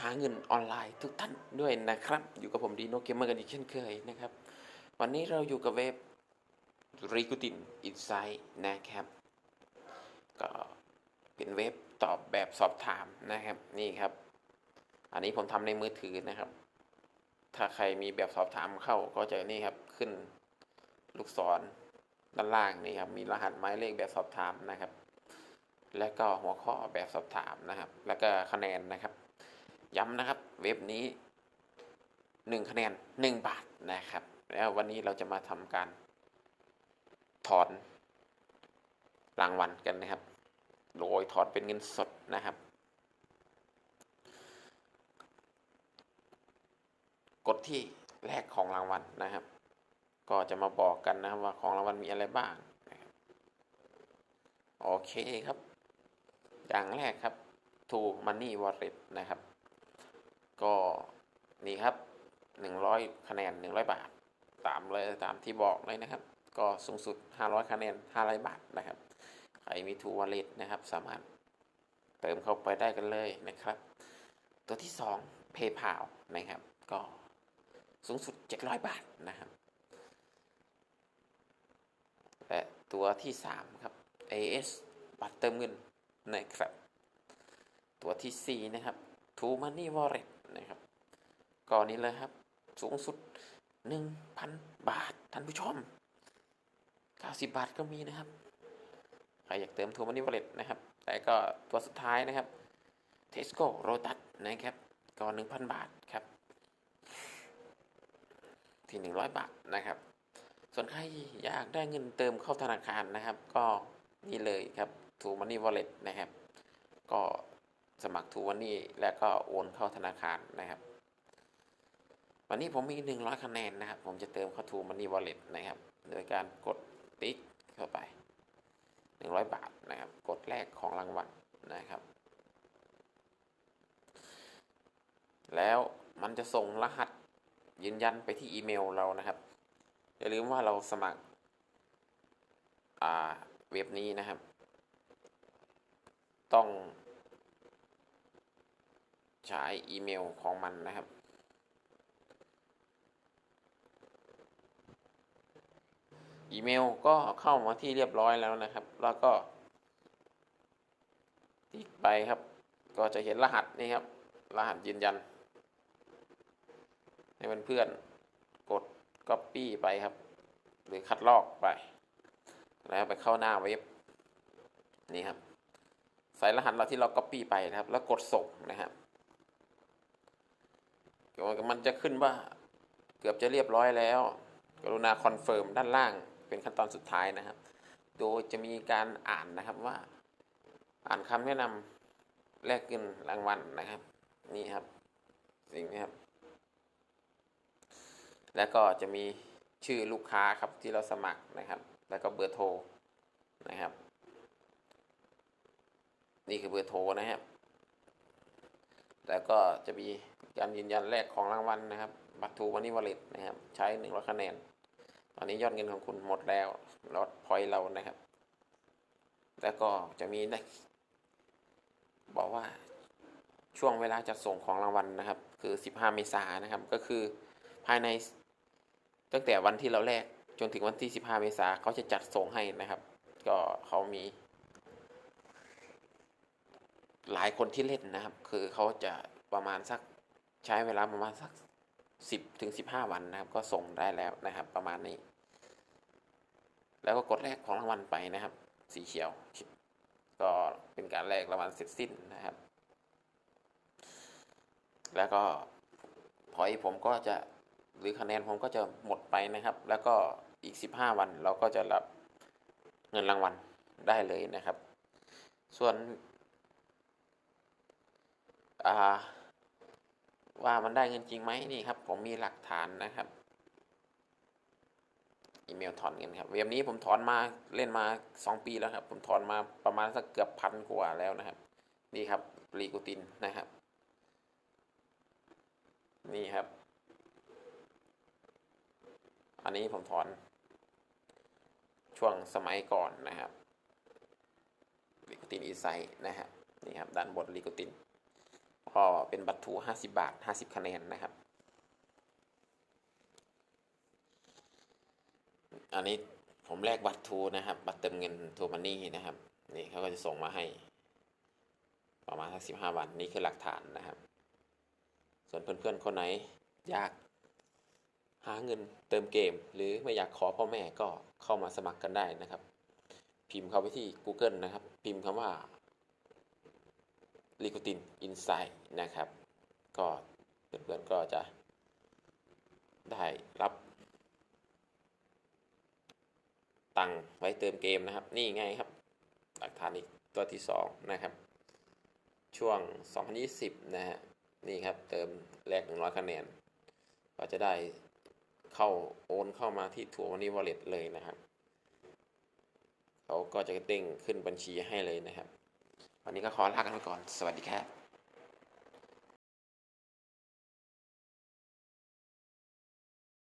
หาเงินออนไลน์ทุกท่านด้วยนะครับ อยู่กับผมดีโนเกมเมอร์กันอีกเช่นเคยนะครับ วันนี้เราอยู่กับเว็บรีกูตินอินไซด์นะครับ ก็เป็นเว็บตอบแบบสอบถามนะครับนี่ครับ อันนี้ผมทำในมือถือนะครับ ถ้าใครมีแบบสอบถามเข้าก็จะนี่ครับขึ้นลูกศรด้านล่างนี่ครับมีรหัสหมายเลขแบบสอบถามนะครับ และก็หัวข้อแบบสอบถามนะครับ แล้วก็คะแนนนะครับ ย้ำนะครับเว็บนี้หนึ่งคะแนนหนึ่งบาทนะครับ แล้ววันนี้เราจะมาทำการถอนรางวัลกันนะครับ โดยถอนเป็นเงินสดนะครับ กดที่แรกของรางวัลนะครับ ก็จะมาบอกกันนะครับว่าของรางวัลมีอะไรบ้างโอเคครับ อย่างแรกครับ To Money Wallet นะครับ ก็นี่ครับ 100 คะแนน 100 บาท ตามเลยตามที่บอกเลยนะครับ ก็สูงสุด 500 คะแนน 500 บาทนะครับ ใครมี To Wallet นะครับ สามารถเติมเข้าไปได้กันเลยนะครับ ตัวที่ 2 PayPal นะครับ ก็สูงสุด 700 บาทนะครับ และตัวที่ 3 ครับ AS บัตรเติมเงิน นะครับ ตัวที่ 4 นะครับ True Money Wallet นะครับก็นี้เลยครับ สูงสุด 1,000 บาท ท่านผู้ชม 90 บาทก็มีนะครับ ใครอยากเติม True Money Wallet นะครับ แต่ก็ตัวสุดท้ายนะครับ Tesco Lotus นะครับก็1,000 บาทครับที่ 100 บาทนะครับ ส่วนใครอยากได้เงินเติมเข้าธนาคารนะครับ ก็นี่เลยครับ True Money Wallet นะครับ ก็สมัคร True Money แล้วก็โอนเข้าธนาคารนะครับ วันนี้ผมมี 100 คะแนนนะครับ ผมจะเติมเข้า True Money Wallet นะครับ โดยการกดติ๊กเข้าไป 100 บาทนะครับ กดแรกของรางวัลนะครับ แล้วมันจะส่งรหัสยืนยันไปที่อีเมลเรานะครับ อย่าลืมว่าเราสมัครเว็บนี้นะครับ ต้องใช้อีเมลของมันนะครับ อีเมลก็เข้ามาที่เรียบร้อยแล้วนะครับ แล้วก็ติ๊กไปครับ ก็จะเห็นรหัสนี่ครับ รหัสยืนยัน ให้เพื่อนๆกด Copy ไปครับ หรือคัดลอกไป แล้วไปเข้าหน้าเว็บนี่ครับ ส่รหัสเราที่เรา Copy ไปนะครับ แล้วกดส่งนะครับมันจะขึ้นว่าเกือบจะเรียบร้อยแล้ว กรุณาคอนเฟิร์มด้านล่างเป็นขั้นตอนสุดท้ายนะครับ โดยจะมีการอ่านนะครับว่า อ่านคำแนะนำแลกเงินรางวัลนะครับ นี่ครับ สิ่งนี้ครับ แล้วก็จะมีชื่อลูกค้าครับที่เราสมัครนะครับ แล้วก็เบอร์โทรนะครับ นี่คือเบอร์โทรนะครับ แล้วก็จะมีการยืนยันแรกของรางวัลนะครับ บัตรทูวันนี้วอลเล็ตนะครับ ใช้หนึ่งร้อยคะแนน ตอนนี้ยอดเงินของคุณหมดแล้วลดพอยเรานะครับ แล้วก็จะมีนะบอกว่าช่วงเวลาจัดส่งของรางวัลนะครับ คือ 15 เมษายนนะครับ ก็คือภายในตั้งแต่วันที่เราแลกจนถึงวันที่ 15 เมษายนเขาจะจัดส่งให้นะครับ ก็เขามี หลายคนที่เล่นนะครับ คือเขาจะประมาณสักใช้เวลาประมาณสักสิบถึงสิบห้าวันนะครับ ก็ส่งได้แล้วนะครับ ประมาณนี้ แล้วก็กดแรกของรางวัลไปนะครับ สีเขียว ก็เป็นการแลกรางวัลเสร็จสิ้นนะครับ แล้วก็พอยผมก็จะหรือคะแนนผมก็จะหมดไปนะครับ แล้วก็อีกสิบห้าวันเราก็จะรับเงินรางวัลได้เลยนะครับ ส่วน ว่ามันได้เงินจริงไหมนี่ครับ ผมมีหลักฐานนะครับ อีเมลถอนเงินครับเว็บนี้ผมถอนมาเล่นมาสองปีแล้วครับ ผมถอนมาประมาณสักเกือบพันกว่าแล้วนะครับ นี่ครับรีกูตินนะครับ นี่ครับ อันนี้ผมถอน ช่วงสมัยก่อนนะครับรีกูตินอีไซนะครับนี่ครับด้านบนรีกูติน ก็เป็นบัตรทูห้าสิบาทห้าสิบคะแนนนะครับ อันนี้ผมแลกบัตรทูนะครับ บัตรเติมเงินทูมันนี่นะครับ นี่เขาก็จะส่งมาให้ ประมาณสักสิบห้าวันนี่คือหลักฐานนะครับ ส่วนเพื่อนๆคนไหนอยากหาเงินเติมเกม หรือไม่อยากขอพ่อแม่ก็เข้ามาสมัครกันได้นะครับ พิมพ์เข้าไปที่ Google นะครับ พิมพ์คำว่า l i q u i t i n Insight นะครับ ก็เพื่อนๆก็จะได้รับตังค์ไว้เติมเกมนะครับ นี่ไงครับ หลักฐานอีกตัวที่ 2 นะครับ ช่วง 2020 นะฮะ นี่ครับ เติมแลก100 คะแนน ก็จะได้เข้าโอนเข้ามาที่ทัวร์วันนี้วอลเล็ตเลยนะครับ เขาก็จะเด้งขึ้นบัญชีให้เลยนะครับ วันนี้ก็ขอลากันไปก่อน สวัสดีครับ